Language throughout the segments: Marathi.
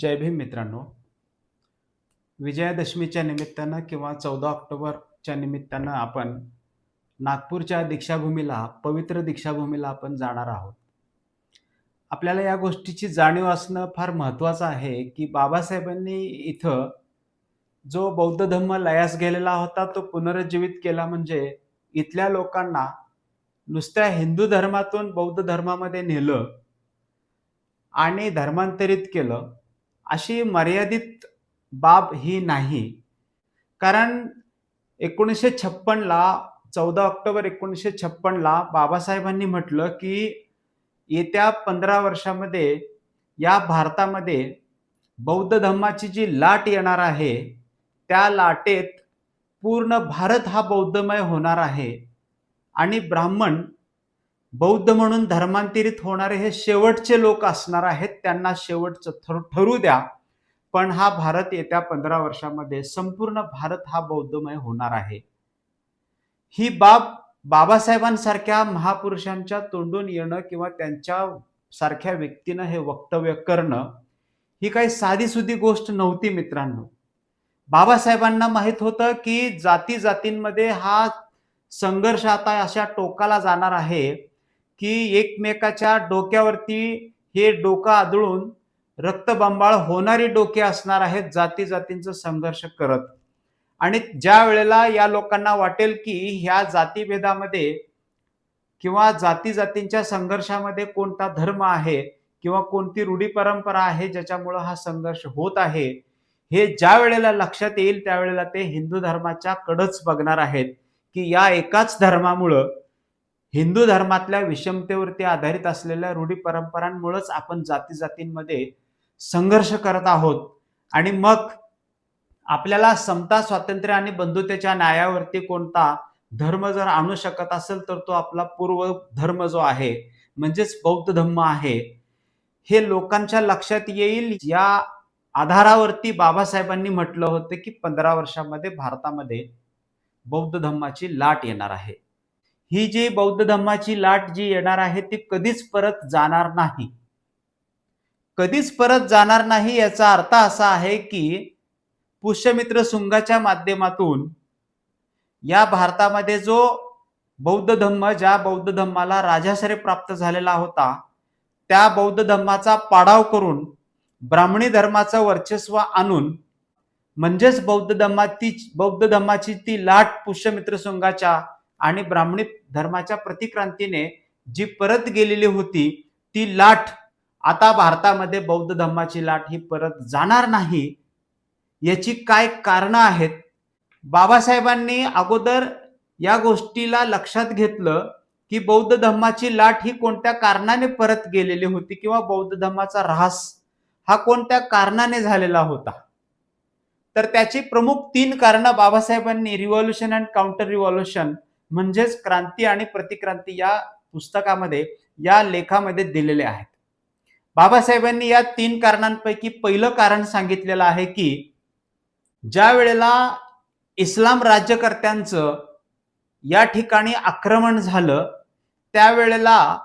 जय भीम मित्रांनो. विजयादशमीच्या निमित्तानं किंवा चौदा ऑक्टोबरच्या निमित्तानं आपण नागपूरच्या दीक्षाभूमीला पवित्र दीक्षाभूमीला आपण जाणार आहोत. आपल्याला या गोष्टीची जाणीव असणं फार महत्त्वाचं आहे की बाबासाहेबांनी इथं जो बौद्ध धम्म लयास गेलेला होता तो पुनरुज्जीवित केला म्हणजे इथल्या लोकांना नुसत्या हिंदू धर्मातून बौद्ध धर्मामध्ये नेलं आणि धर्मांतरित केलं. अशी मर्यादित बाब ही नाही. कारण एकोणीसशे छप्पनला चौदा ऑक्टोबर एकोणीसशे छप्पनला बाबासाहेबांनी म्हटलं की येत्या पंधरा वर्षामध्ये या भारतामध्ये बौद्ध धर्माची जी लाट येणार आहे त्या लाटेत पूर्ण भारत हा बौद्धमय होणार आहे. आणि ब्राह्मण बौद्ध म्हणून धर्मांतरित होणारे हे शेवटचे लोक असणार आहेत त्यांना शेवटचं थर ठरू द्या. पण हा भारत येत्या पंधरा वर्षामध्ये संपूर्ण भारत हा बौद्धमय होणार आहे. ही बाब बाबासाहेबांसारख्या महापुरुषांच्या तोंडून येणं किंवा त्यांच्या सारख्या व्यक्तीनं हे वक्तव्य करणं ही काही साधीसुधी गोष्ट नव्हती मित्रांनो. बाबासाहेबांना माहीत होतं की जाती जातींमध्ये हा संघर्ष आता अशा टोकाला जाणार आहे. की एकमेकाच्या डोक्यावरती हे डोकं आदळून रक्तबंबाळ होणारी डोके असणार आहेत जाती जातींचा संघर्ष करत. आणि ज्या वेळेला या लोकांना वाटेल की ह्या जातीभेदामध्ये किंवा जाती जातींच्या संघर्षामध्ये कोणता धर्म आहे किंवा कोणती रूढी परंपरा आहे ज्याच्यामुळं हा संघर्ष होत आहे हे ज्या वेळेला लक्षात येईल त्यावेळेला ते हिंदू धर्माच्या कडच बघणार आहेत की या एकाच धर्मामुळं हिंदू धर्मातल्या विषमतेवरती आधारित असलेल्या रूढी परंपरांमुळेच आपण जाती जातींमध्ये संघर्ष करत आहोत. आणि मग आपल्याला समता स्वातंत्र्य आणि बंधुतेच्या न्यायावरती कोणता धर्म जर आणू शकत असेल तर तो आपला पूर्व धर्म जो आहे म्हणजेच बौद्ध धर्म आहे हे लोकांच्या लक्षात येईल. या आधारावरती बाबासाहेबांनी म्हटलं होतं की पंधरा वर्षामध्ये भारतामध्ये बौद्ध धम्माची लाट येणार आहे. ही जी बौद्ध धम्माची लाट जी येणार आहे ती कधीच परत जाणार नाही. कधीच परत जाणार नाही याचा अर्थ असा आहे की पुष्यमित्र सुंगाच्या माध्यमातून या भारतामध्ये जो बौद्ध धम्म ज्या बौद्ध धम्माला राजाश्रय प्राप्त झालेला होता त्या बौद्ध धम्माचा पाडाव करून ब्राह्मणी धर्माचं वर्चस्व आणून म्हणजेच बौद्ध धम्माची बौद्ध धम्माची ती लाट पुष्यमित्र सुंगाच्या आणि ब्राह्मणी धर्माच्या प्रतिक्रांतीने जी परत गेलेली होती ती लाट आता भारतामध्ये बौद्ध धर्माची लाट ही परत जाणार नाही याची काय कारणं आहेत? बाबासाहेबांनी अगोदर या गोष्टीला लक्षात घेतलं की बौद्ध धर्माची लाट ही कोणत्या कारणाने परत गेलेली होती किंवा बौद्ध धर्माचा ऱ्हास हा कोणत्या कारणाने झालेला होता? तर त्याची प्रमुख तीन कारणं बाबासाहेबांनी रिव्हॉल्युशन अँड काउंटर रिव्हॉल्युशन म्हणजेच क्रांती आणि प्रतिक्रांती या पुस्तकामध्ये या लेखामध्ये दिलेले आहेत. बाबासाहेबांनी या तीन कारणांपैकी पहिलं कारण सांगितलेलं आहे की ज्या वेळेला इस्लाम राज्यकर्त्यांचं या ठिकाणी आक्रमण झालं त्यावेळेला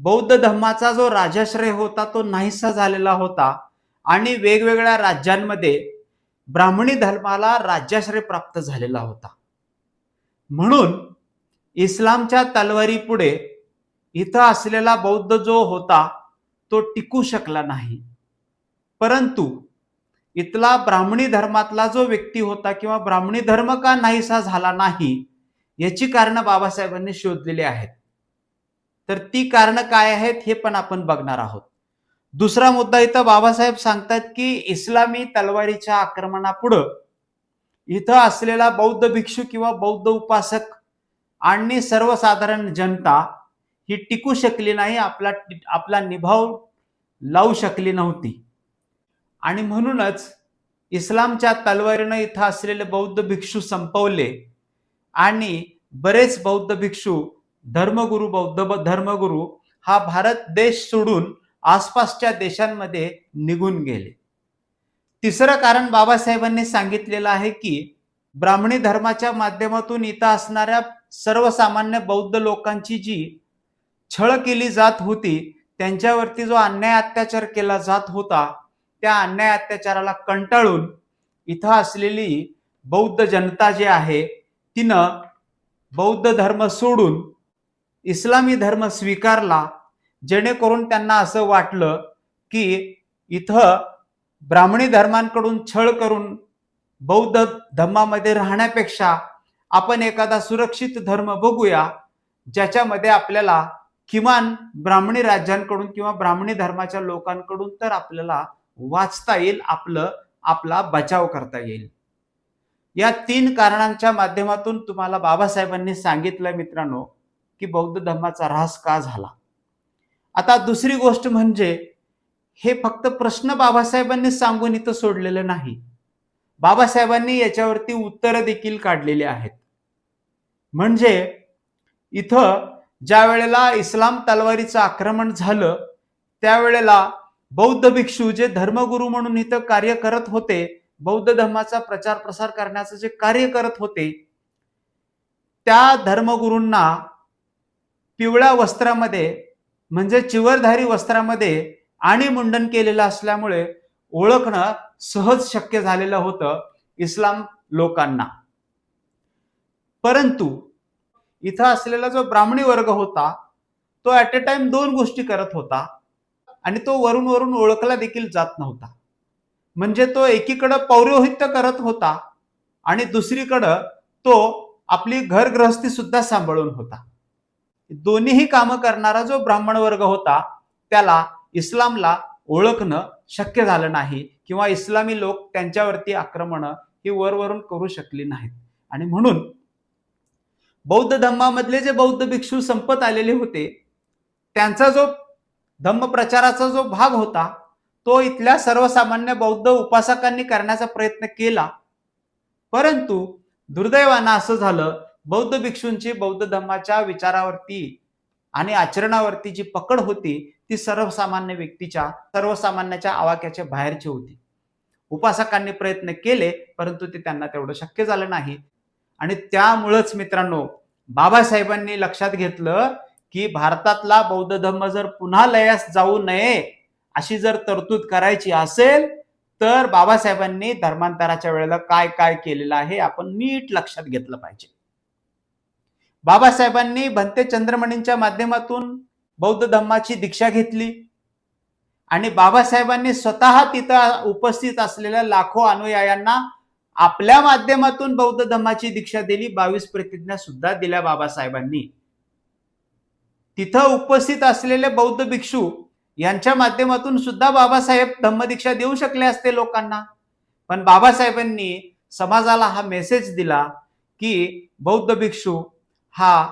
बौद्ध धर्माचा जो राजाश्रय होता तो नाहीसा झालेला होता आणि वेगवेगळ्या राज्यांमध्ये ब्राह्मणी धर्माला राज्याश्रय प्राप्त झालेला होता. म्हणून इस्लामच्या तलवारी पुढे इथं असलेला बौद्ध जो होता तो टिकू शकला नाही. परंतु इथला ब्राह्मणी धर्मातला जो व्यक्ती होता किंवा ब्राह्मणी धर्म का नाहीसा झाला नाही याची कारणं बाबासाहेबांनी शोधलेली आहेत. तर ती कारणं काय आहेत हे पण आपण बघणार आहोत. दुसरा मुद्दा इथं बाबासाहेब सांगतात की इस्लामी तलवारीच्या आक्रमणापुढं इथं असलेला बौद्ध भिक्षू किंवा बौद्ध उपासक आणि सर्वसाधारण जनता ही टिकू शकली नाही आपला आपला निभाव लावू शकली नव्हती. आणि म्हणूनच इस्लामच्या तलवारीनं इथं असलेले बौद्ध भिक्षू संपवले आणि बरेच बौद्ध भिक्षू धर्मगुरू बौद्ध धर्मगुरू हा भारत देश सोडून आसपासच्या देशांमध्ये निघून गेले. तिसरं कारण बाबासाहेबांनी सांगितलेलं आहे की ब्राह्मणी धर्माच्या माध्यमातून इथं असणाऱ्या सर्वसामान्य बौद्ध लोकांची जी छळ केली जात होती त्यांच्यावरती जो अन्याय अत्याचार केला जात होता त्या अन्याय अत्याचाराला कंटाळून इथं असलेली बौद्ध जनता जी आहे तिनं बौद्ध धर्म सोडून इस्लामी धर्म स्वीकारला जेणेकरून त्यांना असं वाटलं की इथं ब्राह्मणी धर्मांकडून छळ करून बौद्ध धर्मामध्ये राहण्यापेक्षा आपण एखादा सुरक्षित धर्म बघूया ज्याच्यामध्ये आपल्याला किमान ब्राह्मणी राज्यांकडून किंवा ब्राह्मणी धर्माच्या लोकांकडून तर आपल्याला वाचता येईल आपलं आपला बचाव करता येईल. या तीन कारणांच्या माध्यमातून तुम्हाला बाबासाहेबांनी सांगितलं मित्रांनो की बौद्ध धर्माचा ऱ्हास का झाला? आता दुसरी गोष्ट म्हणजे हे फक्त प्रश्न बाबासाहेबांनी सांगून इथं सोडलेलं नाही. बाबासाहेबांनी याच्यावरती उत्तरं देखील काढलेली आहेत. म्हणजे इथं ज्या वेळेला इस्लाम तलवारीचं आक्रमण झालं त्यावेळेला बौद्ध भिक्षू जे धर्मगुरू म्हणून इथं कार्य करत होते बौद्ध धर्माचा प्रचार प्रसार करण्याचं जे कार्य करत होते त्या धर्मगुरूंना पिवळ्या वस्त्रामध्ये म्हणजे चिवरधारी वस्त्रामध्ये आणि मुंडन केलेलं असल्यामुळे ओळखणं सहज शक्य झालेलं होतं इस्लाम लोकांना. परंतु इथं असलेला जो ब्राह्मणी वर्ग होता तो ॲट अ टाइम दोन गोष्टी करत होता आणि तो वरून वरून ओळखला देखील जात नव्हता. म्हणजे तो एकीकडं पौरोहित्य करत होता आणि दुसरीकडं तो आपली घरग्रहस्थी सुद्धा सांभाळून होता. दोन्हीही कामं करणारा जो ब्राह्मण वर्ग होता त्याला इस्लामला ओळखणं शक्य झालं नाही किंवा इस्लामी लोक त्यांच्यावरती आक्रमण ही वरवरून करू शकली नाहीत. आणि म्हणून बौद्ध धम्मामधले जे बौद्ध भिक्षू संपत आलेले होते त्यांचा जो धम्म प्रचाराचा जो भाग होता तो इथल्या सर्वसामान्य बौद्ध उपासकांनी करण्याचा प्रयत्न केला. परंतु दुर्दैवानं असं झालं बौद्ध भिक्षूंची बौद्ध धम्माच्या विचारावरती आणि आचरणावरती जी पकड होती ती सर्वसामान्य व्यक्तीच्या सर्वसामान्याच्या आवाक्याच्या बाहेरची होती. उपासकांनी प्रयत्न केले परंतु ते त्यांना तेवढं शक्य झालं नाही. आणि त्यामुळंच मित्रांनो बाबासाहेबांनी लक्षात घेतलं की भारतातला बौद्ध धर्म जर पुन्हा लयास जाऊ नये अशी जर तरतूद करायची असेल तर बाबासाहेबांनी धर्मांतराच्या वेळेला काय काय केलेलं आहे आपण नीट लक्षात घेतलं पाहिजे. बाबासाहेबांनी भंते चंद्रमणींच्या माध्यमातून बौद्ध धम्माची दीक्षा घेतली. आणि बाबासाहेबांनी स्वतः तिथं उपस्थित असलेल्या लाखो अनुयायांना आपल्या माध्यमातून बौद्ध धम्माची दीक्षा दिली बावीस प्रतिज्ञा सुद्धा दिल्या बाबासाहेबांनी. तिथं उपस्थित असलेले बौद्ध भिक्षू यांच्या माध्यमातून सुद्धा बाबासाहेब धम्मदीक्षा देऊ शकले असते लोकांना. पण बाबासाहेबांनी समाजाला हा मेसेज दिला की बौद्ध भिक्षू हा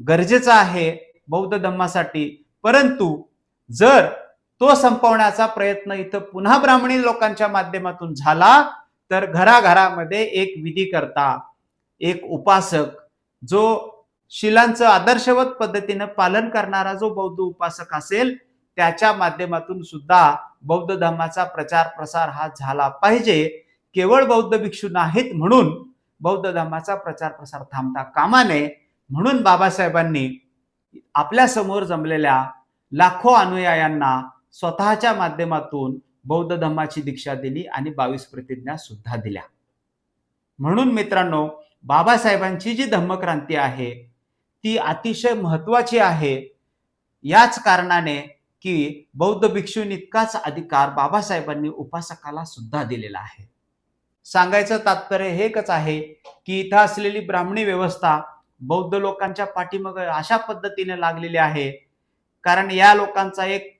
गरजेचा आहे बौद्ध धम्मासाठी परंतु जर तो संपवण्याचा प्रयत्न इथं पुन्हा ब्राह्मणी लोकांच्या माध्यमातून झाला तर घराघरामध्ये एक विधी करता एक उपासक जो शिलांचं आदर्शवत पद्धतीनं पालन करणारा जो बौद्ध उपासक असेल त्याच्या माध्यमातून सुद्धा बौद्ध धर्माचा प्रचार प्रसार हा झाला पाहिजे. केवळ बौद्ध भिक्षू नाहीत म्हणून बौद्ध धर्माचा प्रचार प्रसार थांबता कामा नये. म्हणून बाबासाहेबांनी आपल्यासमोर जमलेल्या लाखो अनुयायांना स्वतःच्या माध्यमातून बौद्ध धर्माची दीक्षा दिली आणि बावीस प्रतिज्ञा सुद्धा दिल्या. म्हणून मित्रांनो बाबासाहेबांची जी धम्मक्रांती आहे ती अतिशय महत्वाची आहे. याच कारणाने की बौद्ध भिक्षून इतकाच अधिकार बाबासाहेबांनी उपासकाला सुद्धा दिलेला आहे. सांगायचं तात्पर्य हे एकच आहे की इथं असलेली ब्राह्मणी व्यवस्था बौद्ध लोकांच्या पाठीमग अशा पद्धतीने लागलेली आहे. कारण या लोकांचा एक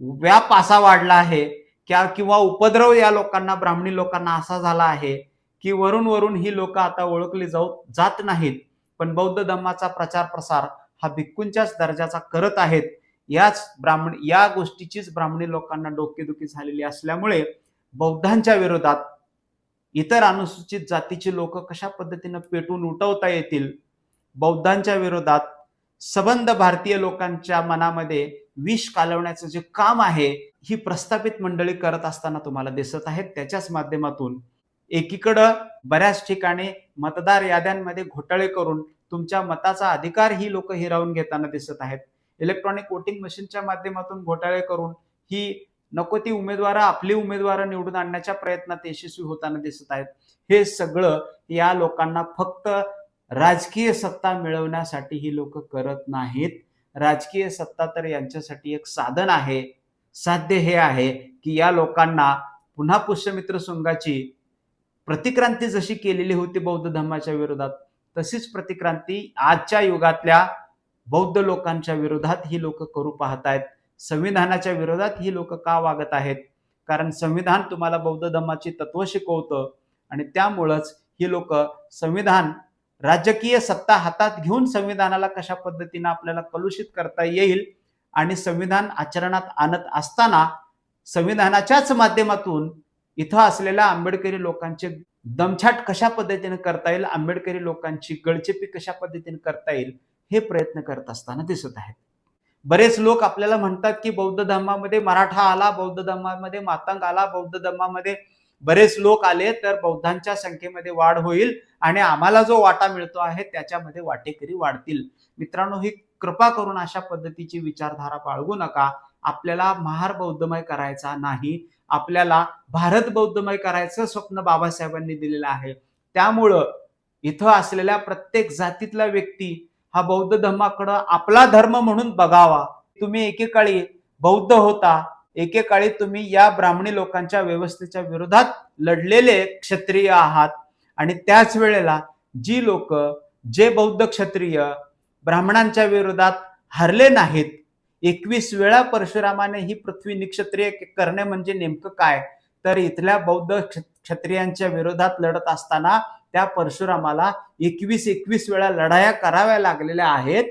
व्याप असा वाढला आहे क्या किंवा उपद्रव या लोकांना ब्राह्मणी लोकांना असा झाला आहे की वरून वरून ही लोक आता ओळखली जाऊ जात नाहीत. पण बौद्ध धम्माचा प्रचार प्रसार हा भिक्कूंच्याच दर्जाचा करत आहेत. याच ब्राह्मण या गोष्टीचीच ब्राह्मणी लोकांना डोकेदुखी झालेली असल्यामुळे बौद्धांच्या विरोधात इतर अनुसूचित जातीची लोक कशा पद्धतीनं पेटून उठवता येतील? बौद्धांच्या विरोधात सबंध भारतीय लोकांच्या मनामध्ये विष कालवण्याचं जे काम आहे ही प्रस्थापित मंडळी करत असताना तुम्हाला दिसत आहेत. त्याच्याच माध्यमातून एकीकडं बऱ्याच ठिकाणी मतदार याद्यांमध्ये घोटाळे करून तुमच्या मताचा अधिकार ही लोक हिरावून घेताना दिसत आहेत. इलेक्ट्रॉनिक वोटिंग मशीनच्या माध्यमातून घोटाळे करून ही नको ती उमेदवार आपली उमेदवार निवडून आणण्याच्या प्रयत्नात यशस्वी होताना दिसत आहेत. हे सगळं या लोकांना फक्त राजकीय सत्ता मिळवण्यासाठी ही लोक करत नाहीत. राजकीय सत्ता तर यांच्यासाठी एक साधन आहे साध्य हे आहे की या लोकांना पुन्हा पुष्यमित्र संघाची प्रतिक्रांती जशी केलेली होती बौद्ध धर्माच्या विरोधात तशीच प्रतिक्रांती आजच्या युगातल्या बौद्ध लोकांच्या विरोधात ही लोक करू पाहत आहेत संविधानाच्या विरोधात ही लोक का वागत आहेत? कारण संविधान तुम्हाला बौद्ध धर्माची तत्व शिकवतं आणि त्यामुळंच ही लोक संविधान राजकीय सत्ता हातात घेऊन संविधानाला कशा पद्धतीनं आपल्याला कलुषित करता येईल आणि संविधान आचरणात आणत असताना संविधानाच्याच माध्यमातून इथं असलेल्या आंबेडकरी लोकांचे दमछाट कशा पद्धतीने करता येईल आंबेडकरी लोकांची गळचेपी कशा पद्धतीने करता येईल हे प्रयत्न करत असताना दिसत आहेत. बरेच लोक आपल्याला म्हणतात की बौद्ध धर्मामध्ये मराठा आला बौद्ध धर्मामध्ये मातंग आला बौद्ध धर्मामध्ये बरेच लोक आले तर बौद्धांच्या संख्येमध्ये वाढ होईल आणि आम्हाला जो वाटा मिळतो आहे त्याच्यामध्ये वाटेकरी वाढतील. मित्रांनो ही कृपा करून अशा पद्धतीची विचारधारा बाळगू नका. आपल्याला महार बौद्धमय करायचा नाही. आपल्याला भारत बौद्धमय करायचं स्वप्न बाबासाहेबांनी दिलेलं आहे. त्यामुळं इथं असलेल्या प्रत्येक जातीतला व्यक्ती हा बौद्ध धर्माकडं आपला धर्म म्हणून बघावा. तुम्ही एकेकाळी बौद्ध होता एकेकाळी तुम्ही या ब्राह्मणी लोकांच्या व्यवस्थेच्या विरोधात लढलेले क्षत्रिय आहात. आणि त्याच वेळेला जी लोक जे बौद्ध क्षत्रिय ब्राह्मणांच्या विरोधात हरले नाहीत एकवीस वेळा परशुरामाने ही पृथ्वी निक्षत्रिय करणे म्हणजे नेमकं काय? तर इथल्या बौद्ध क्षत्रियांच्या विरोधात लढत असताना त्या परशुरामाला एकवीस एकवीस वेळा लढाया कराव्या लागलेल्या आहेत.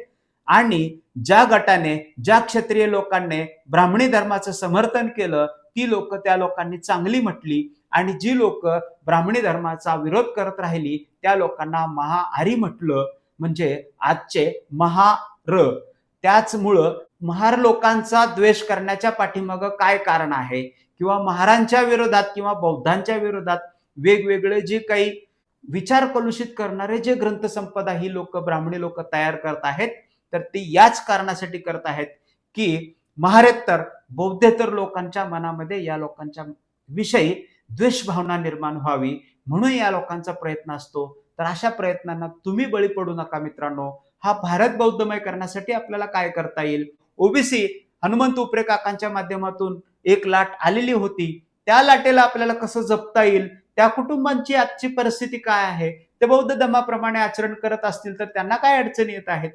आणि ज्या गटाने ज्या क्षत्रिय लोकांनी ब्राह्मणी धर्माचं समर्थन केलं ती लोक त्या लोकांनी चांगली म्हटली आणि जी लोक ब्राह्मणी धर्माचा विरोध करत राहिली त्या लोकांना महाआरी म्हटलं. म्हणजे आजचे महार. त्याचमुळं महार लोकांचा द्वेष करण्याच्या पाठीमाग काय कारण आहे? किंवा महारांच्या विरोधात किंवा बौद्धांच्या विरोधात वेगवेगळे जे काही विचार कलुषित करणारे जे ग्रंथसंपदा ही लोक ब्राह्मणी लोक तयार करत आहेत तर ती याच कारणासाठी करत आहेत की महारेत्तर बौद्धेतर लोकांच्या मनामध्ये या लोकांच्या विषयी द्वेष भावना निर्माण व्हावी म्हणून या लोकांचा प्रयत्न असतो. तर अशा प्रयत्नांना तुम्ही बळी पडू नका मित्रांनो. हा भारत बौद्धमय करण्यासाठी आपल्याला काय करता येईल? ओबीसी हनुमंत उपरे काकांच्या माध्यमातून एक लाट आलेली होती. त्या लाटेला आपल्याला कसं जपता येईल? त्या कुटुंबांची आजची परिस्थिती काय आहे? ते बौद्ध धर्माप्रमाणे आचरण करत असतील तर त्यांना काय अडचणी येत आहेत?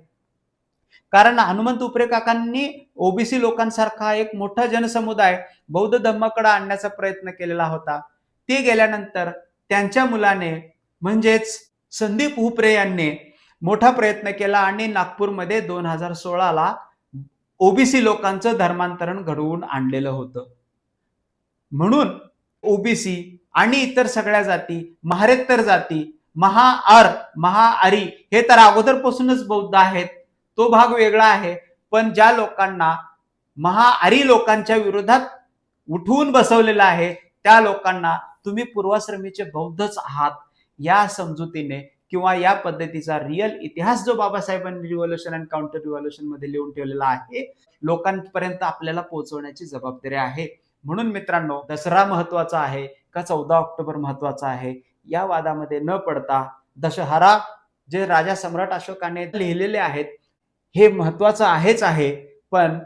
कारण हनुमंत उपरे काकांनी ओबीसी लोकांसारखा एक मोठा जनसमुदाय बौद्ध धर्माकडे आणण्याचा प्रयत्न केलेला होता. ते गेल्यानंतर त्यांच्या मुलाने म्हणजेच संदीप हुपरे यांनी मोठा प्रयत्न केला आणि नागपूरमध्ये दोन हजार सोळाला ओबीसी लोकांचं धर्मांतरण घडवून आणलेलं होतं. म्हणून ओबीसी आणि इतर सगळ्या जाती महारेत्तर जाती महाआर महाआरी हे तर अगोदरपासूनच बौद्ध आहेत. तो भाग वेगळा आहे. पण ज्या लोकांना महाआरी लोकांच्या विरोधात उठवून बसवलेला आहे त्या लोकांना तुम्ही पूर्वाश्रमीचे बौद्धच आहात. या समजुतीने किंवा या पद्धतीचा रिअल इतिहास जो बाबासाहेबांनी रिव्हॉल्युशन अँड काउंटर रिव्हॉल्युशनमध्ये लिहून ठेवलेला आहे लोकांपर्यंत आपल्याला पोहोचवण्याची जबाबदारी आहे. म्हणून मित्रांनो दसरा महत्त्वाचा आहे का चौदा ऑक्टोबर महत्त्वाचा आहे या वादामध्ये न पडता दशहरा जे राजा सम्राट अशोकाने लिहिलेले आहेत हे महत्वाचं आहेच आहे. पण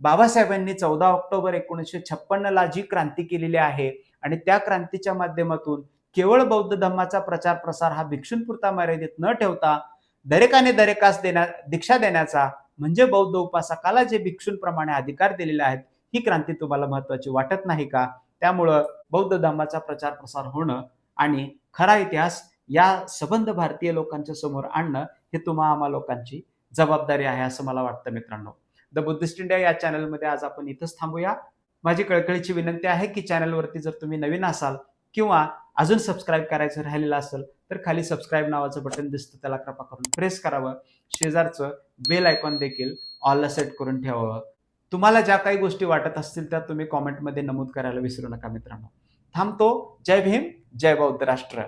बाबासाहेबांनी चौदा ऑक्टोबर एकोणीसशे छप्पन्न ला जी क्रांती केलेली आहे आणि त्या क्रांतीच्या माध्यमातून केवळ बौद्ध धर्माचा प्रचार प्रसार हा भिक्षूंपुरता मर्यादित न ठेवता दरेकाने दरेकास देण्या दीक्षा देण्याचा म्हणजे बौद्ध उपासकाला जे भिक्षूंप्रमाणे अधिकार दिलेले आहेत ही क्रांती तुम्हाला महत्वाची वाटत नाही का? त्यामुळं बौद्ध धर्माचा प्रचार प्रसार होणं आणि खरा इतिहास या सबंध भारतीय लोकांच्या समोर आणणं हे तुम्हा आम्हा लोकांची जबाबदारी आहे असं मला वाटतं मित्रांनो. द बुद्धिस्ट इंडिया या चॅनलमध्ये आज आपण इथंच थांबूया. माझी कळकळीची विनंती आहे की चॅनलवरती जर तुम्ही नवीन असाल किंवा अजून सबस्क्राईब करायचं राहिलेलं असेल तर खाली सबस्क्राईब नावाचं बटन दिसतं त्याला कृपा करून प्रेस करावं. शेजारचं बेल आयकॉन देखील ऑलला सेट करून ठेवावं. तुम्हाला ज्या काही गोष्टी वाटत असतील त्या तुम्ही कॉमेंटमध्ये नमूद करायला विसरू नका मित्रांनो. थांबतो. जय भीम जय बौद्ध राष्ट्र.